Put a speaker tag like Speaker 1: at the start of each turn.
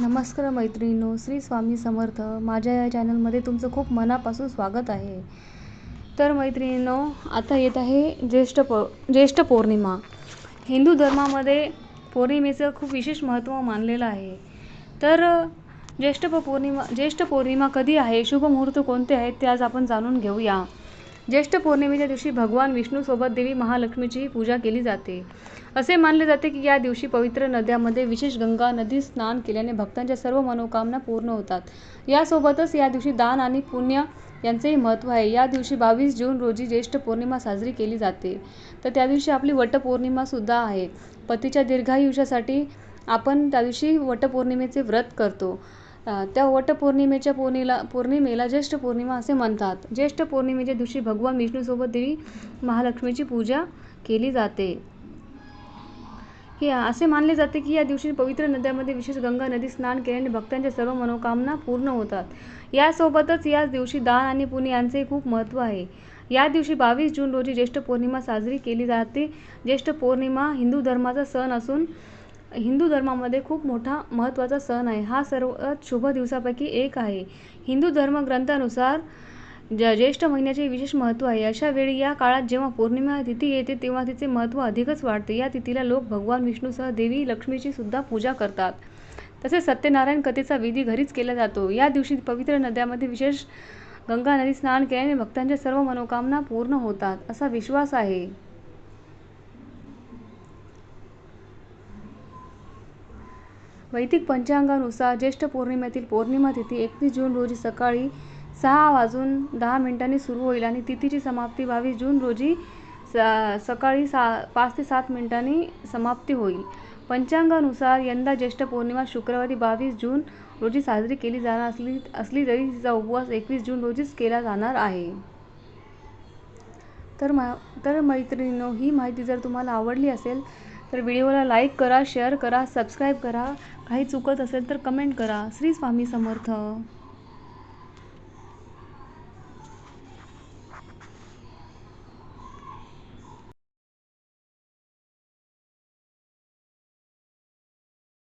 Speaker 1: नमस्कार मैत्रिणींनो श्री स्वामी समर्थ. माझ्या या चॅनलमध्ये तुमचं खूप मनापासून स्वागत आहे. तर मैत्रिणींनो आता येत आहे ज्येष्ठ प ज्येष्ठ पौर्णिमा. हिंदू धर्मामध्ये पौर्णिमेचं खूप विशेष महत्त्व मानलेलं आहे. तर ज्येष्ठ पौर्णिमा ज्येष्ठ पौर्णिमा कधी आहे? शुभ मुहूर्त कोणते आहेत? ते आज आपण जाणून घेऊया. ज्येष्ठ पौर्णिमेच्या दिवशी भगवान विष्णूसोबत देवी महालक्ष्मीची पूजा केली जाते. असे मानले जाते की या दिवशी पवित्र नद्यामध्ये विशेष गंगा नदी स्नान केल्याने भक्तांच्या सर्व मनोकामना पूर्ण होतात. यासोबतच या दिवशी दान आणि पुण्य यांचेही महत्त्व आहे. या दिवशी बावीस जून रोजी ज्येष्ठ पौर्णिमा साजरी केली जाते. तर त्या दिवशी आपली वटपौर्णिमासुद्धा आहे. पतीच्या दीर्घायुष्यासाठी आपण त्या दिवशी वटपौर्णिमेचे व्रत करतो. त्या वटपौर्णिमेच्या पौर्णिला पौर्णिमेला ज्येष्ठ पौर्णिमा असे म्हणतात. ज्येष्ठ पौर्णिमेच्या दिवशी भगवान विष्णूसोबत देवी महालक्ष्मीची पूजा केली जाते. की असे मानले जाते की या दिवशी पवित्र नद्यामध्ये विशेष गंगा नदी स्नान केल्याने भक्तांच्या सर्व मनोकामना पूर्ण होतात. यासोबतच याच दिवशी दान आणि पुणे यांचे खूप महत्त्व आहे. या दिवशी बावीस जून रोजी ज्येष्ठ पौर्णिमा साजरी केली जाते. ज्येष्ठ पौर्णिमा हिंदू धर्माचा सण असून हिंदू धर्मामध्ये खूप मोठा महत्त्वाचा सण आहे. हा सर्वात शुभ दिवसापैकी एक आहे. हिंदू धर्म ग्रंथानुसार ज्या ज्येष्ठ महिन्याचे विशेष महत्त्व आहे अशा वेळी या काळात जेव्हा पौर्णिमा तिथी येते तेव्हा तिचे महत्त्व अधिकच वाढते. या तिथीला लोक भगवान विष्णूसह देवी लक्ष्मीची सुद्धा पूजा करतात. तसेच सत्यनारायण कथेचा विधी घरीच केला जातो. या दिवशी पवित्र नद्यामध्ये विशेष गंगा नदी स्नान केल्याने भक्तांच्या सर्व मनोकामना पूर्ण होतात असा विश्वास आहे. वैदिक पंचांगानुसार ज्येष्ठ पौर्णिमेतील पौर्णिमा तिथी एकतीस जून रोजी सकाळी सहा वाजून दहा मिनिटांनी सुरू होईल आणि तिथीची समाप्ती बावीस जून रोजी स सकाळी सा पाच ते सात मिनिटांनी समाप्ती होईल. पंचांगानुसार यंदा ज्येष्ठ पौर्णिमा शुक्रवारी बावीस जून रोजी साजरी केली जाणार असली असली तरी तिचा उपवास एकवीस जून रोजीच केला जाणार आहे. तर मा तर मैत्रिणींनो ही माहिती जर तुम्हाला आवडली असेल तर व्हिडिओला लाईक करा शेअर करा सबस्क्राईब करा. काही चुकत असेल तर कमेंट करा. श्री स्वामी समर्थ.